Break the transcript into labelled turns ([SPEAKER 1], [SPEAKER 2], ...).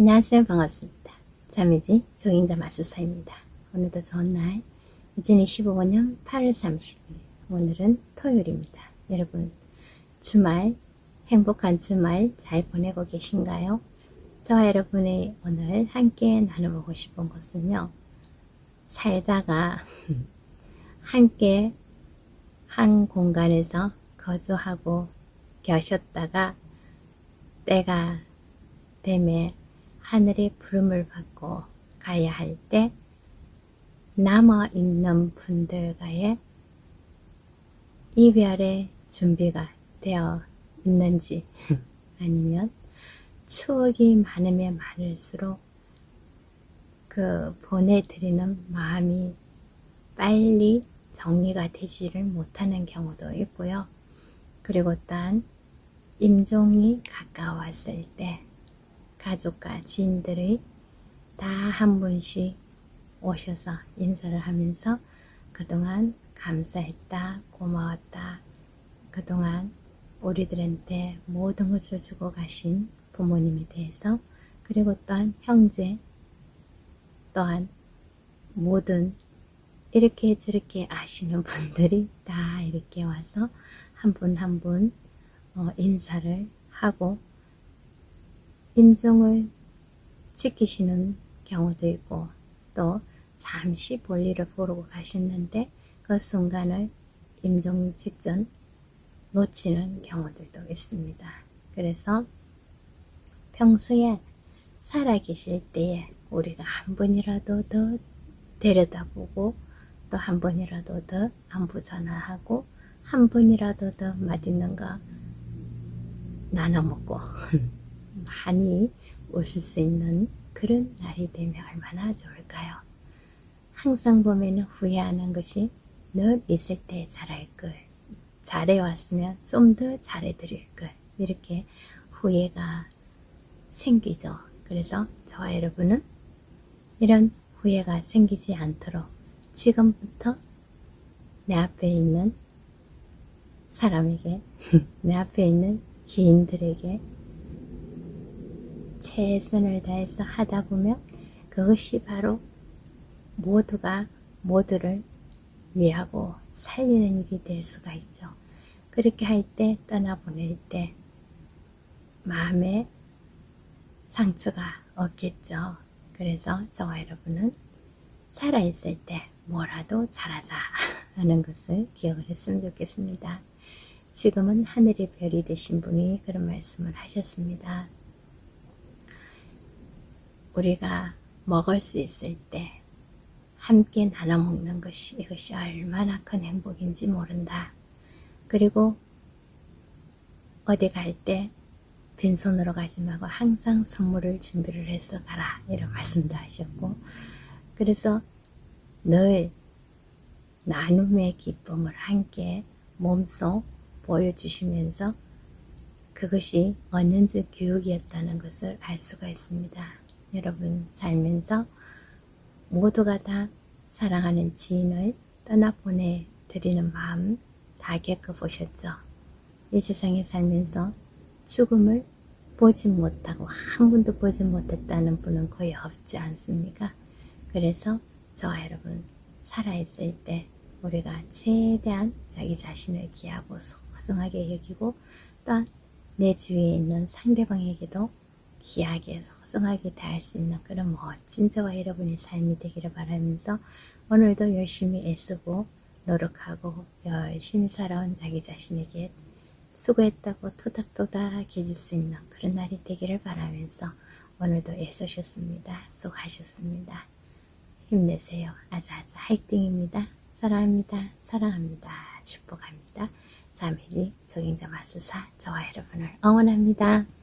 [SPEAKER 1] 안녕하세요. 반갑습니다. 자매지 종인자 마술사입니다. 오늘도 좋은 날 2025년 8월 30일 오늘은 토요일입니다. 여러분 주말 행복한 주말 잘 보내고 계신가요? 저와 여러분이 오늘 함께 나눠보고 싶은 것은요. 살다가 함께 한 공간에서 거주하고 계셨다가 때가 되매 하늘의 부름을 받고 가야 할 때 남아 있는 분들과의 이별의 준비가 되어 있는지 아니면 추억이 많으면 많을수록 그 보내드리는 마음이 빨리 정리가 되지를 못하는 경우도 있고요. 그리고 또한 임종이 가까웠을 때 가족과 지인들이 다 한 분씩 오셔서 인사를 하면서 그동안 감사했다, 고마웠다, 그동안 우리들한테 모든 것을 주고 가신 부모님에 대해서 그리고 또한 형제 또한 모든 이렇게 저렇게 아시는 분들이 다 이렇게 와서 한 분 한분 인사를 하고 인종을 지키시는 경우도 있고 또 잠시 볼일을 보러 가셨는데 그 순간을 임종 직전 놓치는 경우들도 있습니다. 그래서 평소에 살아계실 때에 우리가 한 번이라도 더 데려다보고 또 한 번이라도 더 안부 전화하고 한 번이라도 더 맛있는 거 나눠 먹고 많이 오실 수 있는 그런 날이 되면 얼마나 좋을까요? 항상 보면 후회하는 것이 늘 있을 때 잘할 걸. 잘해왔으면 좀 더 잘해드릴 걸. 이렇게 후회가 생기죠. 그래서 저와 여러분은 이런 후회가 생기지 않도록 지금부터 내 앞에 있는 사람에게, 내 앞에 있는 기인들에게 최선을 다해서 하다 보면 그것이 바로 모두가 모두를 위하고 살리는 일이 될 수가 있죠. 그렇게 할 때 떠나보낼 때 마음에 상처가 없겠죠. 그래서 저와 여러분은 살아있을 때 뭐라도 잘하자 하는 것을 기억을 했으면 좋겠습니다. 지금은 하늘의 별이 되신 분이 그런 말씀을 하셨습니다. 우리가 먹을 수 있을 때 함께 나눠 먹는 것이 이것이 얼마나 큰 행복인지 모른다. 그리고 어디 갈 때 빈손으로 가지 말고 항상 선물을 준비를 해서 가라 이런 말씀도 하셨고 그래서 늘 나눔의 기쁨을 함께 몸소 보여주시면서 그것이 언년주 교육이었다는 것을 알 수가 있습니다. 여러분 살면서 모두가 다 사랑하는 지인을 떠나보내 드리는 마음 다 겪어보셨죠? 이 세상에 살면서 죽음을 보지 못하고 한 분도 보지 못했다는 분은 거의 없지 않습니까? 그래서 저와 여러분 살아있을 때 우리가 최대한 자기 자신을 귀하고 소중하게 여기고 또내 주위에 있는 상대방에게도 귀하게 소중하게 대할 수 있는 그런 멋진 저와 여러분의 삶이 되기를 바라면서 오늘도 열심히 애쓰고 노력하고 열심히 살아온 자기 자신에게 수고했다고 토닥토닥 해줄 수 있는 그런 날이 되기를 바라면서 오늘도 애쓰셨습니다. 수고하셨습니다. 힘내세요. 아자아자 화이팅입니다. 사랑합니다. 사랑합니다. 축복합니다. 자매리 적인자 마술사 저와 여러분을 응원합니다.